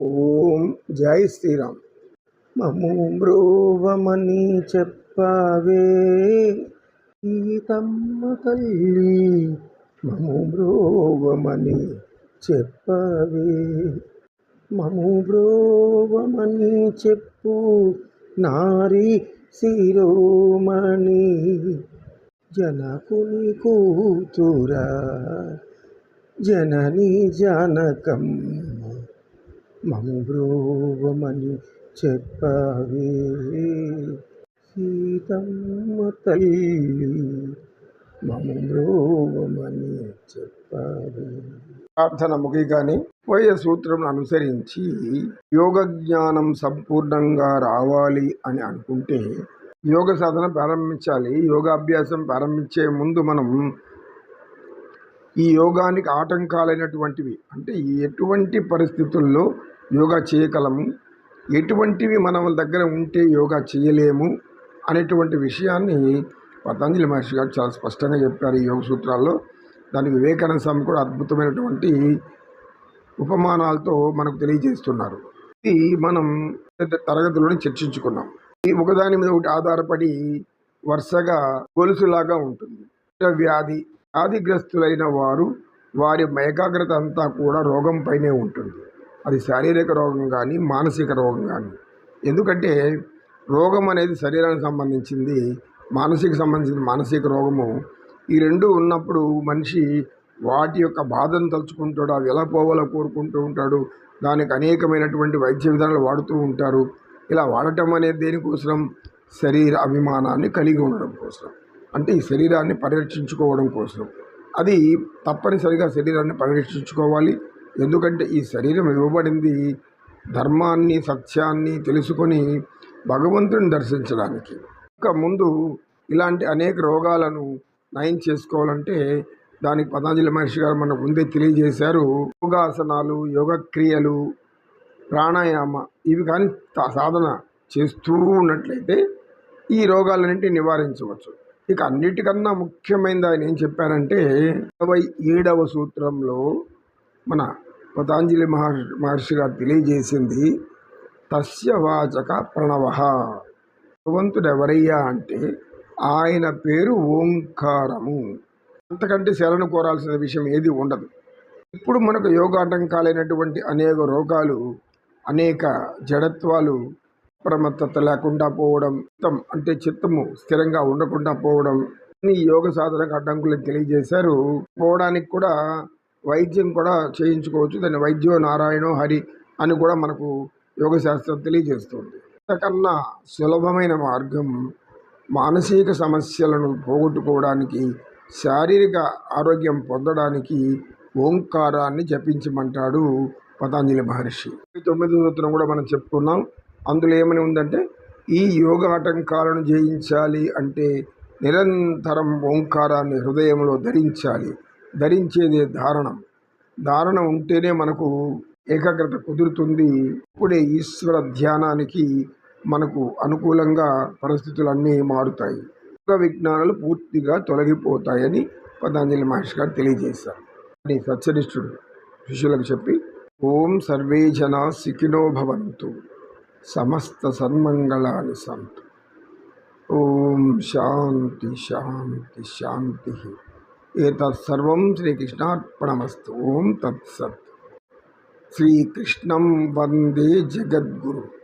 ఓం జై శ్రీరామ్. మము బ్రోవమని చెప్పవే సీతమ్మ తల్లి మము బ్రోవమని చెప్పవే. మము బ్రోవమని చెప్పు నారి శిరోమణి జనకుని కూతురా జనని జనకమ్మ మమ్రూవమని చెప్పవే. సీతమ్మ తల్లి మంబ్రోవమని చెప్పవే. ప్రార్థన ముగిగానే వయ సూత్రం అనుసరించి యోగ జ్ఞానం సంపూర్ణంగా రావాలి అని అనుకుంటే యోగ సాధన ప్రారంభించాలి. యోగాభ్యాసం ప్రారంభించే ముందు మనం ఈ యోగానికి ఆటంకాలైనటువంటివి అంటే ఎటువంటి పరిస్థితుల్లో యోగా చేయగలము? ఎటువంటివి మన దగ్గర ఉంటే యోగా చేయలేము? అనేటువంటి విషయాన్ని పతంజలి మహర్షి గారు చాలా స్పష్టంగా చెప్పారు ఈ యోగ సూత్రాల్లో. దానికి వివేకానంద స్వామి కూడా అద్భుతమైనటువంటి ఉపమానాలతో మనకు తెలియజేస్తున్నారు. ఇది మనం తరగతిలోనే చర్చించుకున్నాం. ఈ ఒకదాని మీద ఒకటి ఆధారపడి వరుసగా గొలుసులాగా ఉంటుంది. వ్యాధి వ్యాధిగ్రస్తులైన వారు వారి ఏకాగ్రత అంతా కూడా రోగం పైనే ఉంటుంది. అది శారీరక రోగం కానీ మానసిక రోగం కానీ. ఎందుకంటే రోగం అనేది శరీరానికి సంబంధించింది మానసిక సంబంధించిన మానసిక రోగము. ఈ రెండు ఉన్నప్పుడు మనిషి వాటి యొక్క బాధను తలుచుకుంటాడు అవి ఎలా పోవాలో కోరుకుంటూ ఉంటాడు. దానికి అనేకమైనటువంటి వైద్య విధానాలు వాడుతూ ఉంటారు. ఇలా వాడటం అనేది దేనికోసం శరీర అభిమానాన్ని కలిగి ఉండడం కోసం. అంటే ఈ శరీరాన్ని పరిరక్షించుకోవడం కోసం. అది తప్పనిసరిగా శరీరాన్ని పరిరక్షించుకోవాలి. ఎందుకంటే ఈ శరీరం ఇవ్వబడింది ధర్మాన్ని సత్యాన్ని తెలుసుకొని భగవంతుని దర్శించడానికి. ఇంకా ముందు ఇలాంటి అనేక రోగాలను నయం చేసుకోవాలంటే దానికి పతంజలి మహర్షి గారు మనకు ముందే తెలియజేశారు. యోగాసనాలు యోగక్రియలు ప్రాణాయామ ఇవి కానీ సాధన చేస్తూ ఉన్నట్లయితే ఈ రోగాలన్నింటినీ నివారించవచ్చు. ఇక అన్నిటికన్నా ముఖ్యమైనది ఆయన ఏం చెప్పారంటే ఇరవై ఏడవ సూత్రంలో మన పతాంజలి మహర్షి మహర్షి గారు తెలియజేసింది తస్య వాచక ప్రణవ భగవంతుడు ఎవరయ్యా అంటే ఆయన పేరు ఓంకారము. అంతకంటే శరణు కోరాల్సిన విషయం ఏది ఉండదు. ఇప్పుడు మనకు యోగాటంకాలైనటువంటి అనేక రోగాలు అనేక జడత్వాలు అప్రమత్తత లేకుండా పోవడం చిత్తం అంటే చిత్తము స్థిరంగా ఉండకుండా పోవడం ఈ యోగ సాధనకు అడ్డంకులు తెలియజేశారు. పోవడానికి కూడా వైద్యం కూడా చేయించుకోవచ్చు. దాన్ని వైద్యో నారాయణో హరి అని కూడా మనకు యోగ శాస్త్రం తెలియజేస్తుంది. అంతకన్నా సులభమైన మార్గం మానసిక సమస్యలను పోగొట్టుకోవడానికి శారీరక ఆరోగ్యం పొందడానికి ఓంకారాన్ని జపించమంటాడు పతాంజలి మహర్షి. తొమ్మిది సూత్రం కూడా మనం చెప్పుకున్నాం. అందులో ఏమని ఉందంటే ఈ యోగ ఆటంకాలను జయించాలి అంటే నిరంతరం ఓంకారాన్ని హృదయంలో ధరించాలి. ధరించేదే ధారణం. ధారణ ఉంటేనే మనకు ఏకాగ్రత కుదురుతుంది. ఇప్పుడే ఈశ్వర ధ్యానానికి మనకు అనుకూలంగా పరిస్థితులన్నీ మారుతాయి. యోగ విజ్ఞానాలు పూర్తిగా తొలగిపోతాయని పతాంజలి మహర్షి గారు తెలియజేశారు. అని సత్యనిష్ఠుడు శిష్యులకు చెప్పి ఓం సర్వే జన సికినో భవంతు సమస్త సన్మంగళాన్ని సంతు. ఓం శాంతి శాంతి శాంతి. एतत्सर्व श्रीकृष्णार्पणमस्तु। ओम तत्सत्। श्रीकृष्ण वंदे जगद्गुरु।